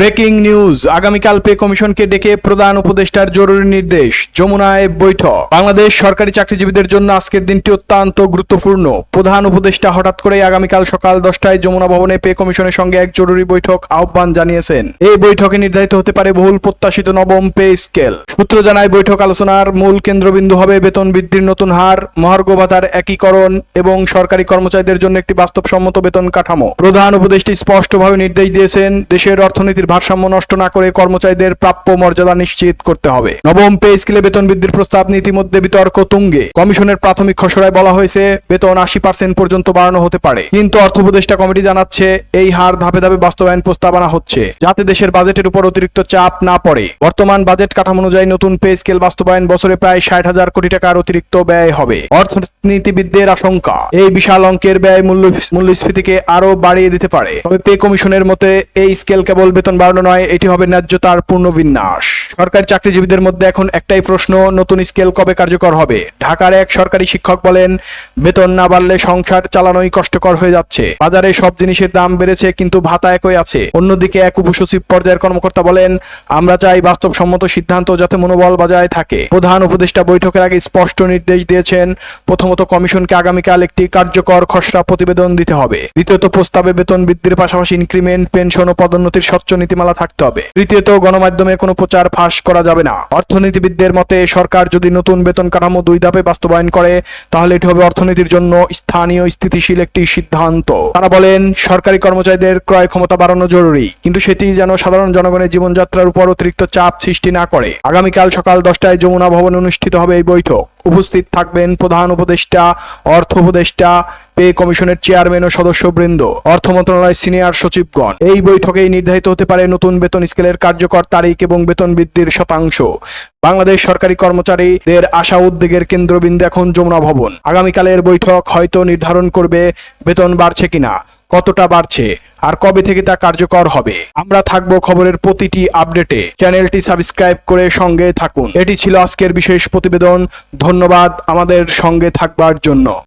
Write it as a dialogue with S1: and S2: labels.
S1: Breaking news, আগামীকাল pay কমিশনকে ডেকে প্রধান উপদেষ্টার জরুরি নির্দেশ, যমুনায় বৈঠক। বাংলাদেশ সরকারি চাকরিজীবীদের জন্য আজকের দিনটি অত্যন্ত গুরুত্বপূর্ণ। প্রধান উপদেষ্টা হঠাৎ করে আগামীকাল সকাল দশটায় যমুনা ভবনে পে কমিশনের সঙ্গে এক জরুরি বৈঠক আহ্বান জানিয়েছেন। এই বৈঠকে নির্ধারিত হতে পারে বহুল প্রত্যাশিত নবম পে স্কেল। সূত্র জানায়, বৈঠক আলোচনার মূল কেন্দ্রবিন্দু হবে বেতন বৃদ্ধির নতুন হার, মহার্ঘ ভাতার একীকরণ এবং সরকারি কর্মচারীদের জন্য একটি বাস্তবসম্মত বেতন কাঠামো। প্রধান উপদেষ্টা স্পষ্টভাবে নির্দেশ দিয়েছেন, দেশের অর্থনীতির ভারসাম্য নষ্ট না করে কর্মচারীদের প্রাপ্য মর্যাদা নিশ্চিত করতে হবে। নবম পে স্কেলে বেতন বৃদ্ধির প্রস্তাব ইতিমধ্যে বিতর্ক তুঙ্গে। কমিশনের প্রাথমিক খসড়ায় বলা হয়েছে, বেতন আশি পার্সেন্ট পর্যন্ত বাড়ানো হতে পারে। কিন্তু অর্থ উপদেষ্টা কমিটি জানাচ্ছে, এই হার ধাপে ধাপে বাস্তবায়ন প্রস্তাব আনা হচ্ছে, যাতে দেশের বাজেটের উপর অতিরিক্ত চাপ না পড়ে। বর্তমান বাজেট কাঠামো অনুযায়ী নতুন পে স্কেল বাস্তবায়ন বছরে প্রায় ষাট হাজার কোটি টাকার অতিরিক্ত ব্যয় হবে। অর্থনীতিবিদদের আশঙ্কা, এই বিশাল অঙ্কের ব্যয় মূল্য মূল্যস্ফীতিকে আরও বাড়িয়ে দিতে পারে। তবে পে কমিশনের মতে, এই স্কেল কেবল বেতন বাড়ানো নয় এটি হবে ন্যায্যতার পুনর্বিন্যাস সরকারি চাকরিজীবীদের মধ্যে এখন একটাই প্রশ্ন, নতুন স্কেল কবে কার্যকর হবে? ঢাকার এক সরকারি শিক্ষক বলেন, বেতন না বাড়লে সংসার চালানোই কষ্টকর হয়ে যাচ্ছে। বাজারে সব জিনিসের দাম বেড়েছে, কিন্তু ভাতা একই আছে। অন্যদিকে এক উপসচিব পর্যায়ের কর্মকর্তা বলেন, আমরা চাই বাস্তবসম্মত সিদ্ধান্ত যাতে মনোবল বজায় থাকে। প্রধান উপদেষ্টা বৈঠকের আগে স্পষ্ট নির্দেশ দিয়েছেন, প্রথমত কমিশনকে আগামীকাল একটি কার্যকর খসড়া প্রতিবেদন দিতে হবে। দ্বিতীয়ত, প্রস্তাবে বেতন বৃদ্ধির পাশাপাশি ইনক্রিমেন্ট, পেনশন ও পদোন্নতির স্বচ্ছ নীতিমালা থাকতে হবে। তৃতীয়ত, গণমাধ্যমে কোনো প্রচার ফাঁস করা যাবে না। অর্থনীতিবিদদের মতে, সরকার যদি নতুন বেতন কাঠামো দুই ধাপে বাস্তবায়ন করে, তাহলে এটি হবে অর্থনীতির জন্য স্থানীয় স্থিতিশীল একটি সিদ্ধান্ত। তারা বলেন, সরকারি কর্মচারীদের ক্রয় ক্ষমতা বাড়ানো জরুরি, কিন্তু সেটি যেন সাধারণ জনগণের জীবনযাত্রার উপর অতিরিক্ত চাপ সৃষ্টি না করে। আগামীকাল সকাল দশটায় যমুনা ভবনে অনুষ্ঠিত হবে এই বৈঠক। উপস্থিত থাকবেন প্রধান উপদেষ্টা, অর্থ উপদেষ্টা, পে কমিশনের চেয়ারম্যান ও সদস্যবৃন্দ, অর্থ মন্ত্রণালয়ের সিনিয়র সচিবগণ। এই বৈঠকেই নির্ধারিত হতে পারে নতুন বেতন স্কেলের কার্যকর তারিখ এবং বেতন বৃদ্ধির শতাংশ। বাংলাদেশ সরকারি কর্মচারীদের আশা উদ্বেগের কেন্দ্রবিন্দু এখন যমুনা ভবন। আগামীকালের বৈঠক হয়তো নির্ধারণ করবে বেতন বাড়ছে কিনা। কতটা বাড়ছে আর কবে থেকে তা কার্যকর হবে? আমরা থাকব খবরের প্রতিটি আপডেটে। চ্যানেলটি সাবস্ক্রাইব করে সঙ্গে থাকুন। এটি ছিল আজকের বিশেষ প্রতিবেদন। ধন্যবাদ আমাদের সঙ্গে থাকবার জন্য।